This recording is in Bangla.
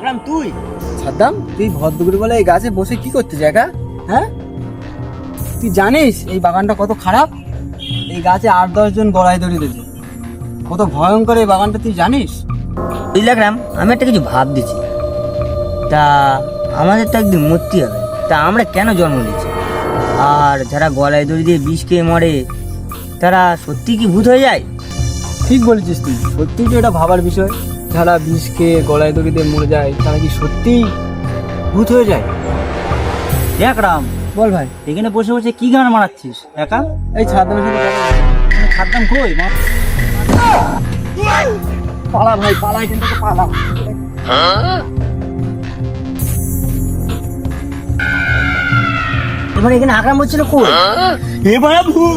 আকরাম তুই। সাদ্দাম তুই ভদ্রগুড়ি বলে এই গাছে বসে কি করতে জায়গা হ্যাঁ? তুই জানিস এই বাগানটা কত খারাপ? এই গাছে আট দশ জন গড়াই দড়ি দিয়েছে। কত ভয়ঙ্কর এই বাগানটা তুই জানিস? বুঝলি আকরাম আমি একটা কিছু ভাব দিছি তা আমাদের তো একদিন মরতে হবে। তা আমরা কেন জন্ম নিয়েছি? আর যারা গলায় দড়ি দিয়ে বিষ খেয়ে মরে তারা সত্যি কি ভূত হয়ে যায়? ঠিক বলেছিস তুই। সত্যি তো এটা ভাবার বিষয়। যারা বিষ খেয়ে গলায় দড়ি দিয়ে মরে যায় তারা কি সত্যি ভূত হয়ে যায়? দেখ রাম বল ভাই। এখানে বসে বসে কি গান মারাচ্ছিস? একা? এই ছাদ্দামের সাথে কথা কই? পালা ভাই পালা এখান থেকে পালা। এবার এখানে আকরাম হচ্ছিল কই? এবার ভূত।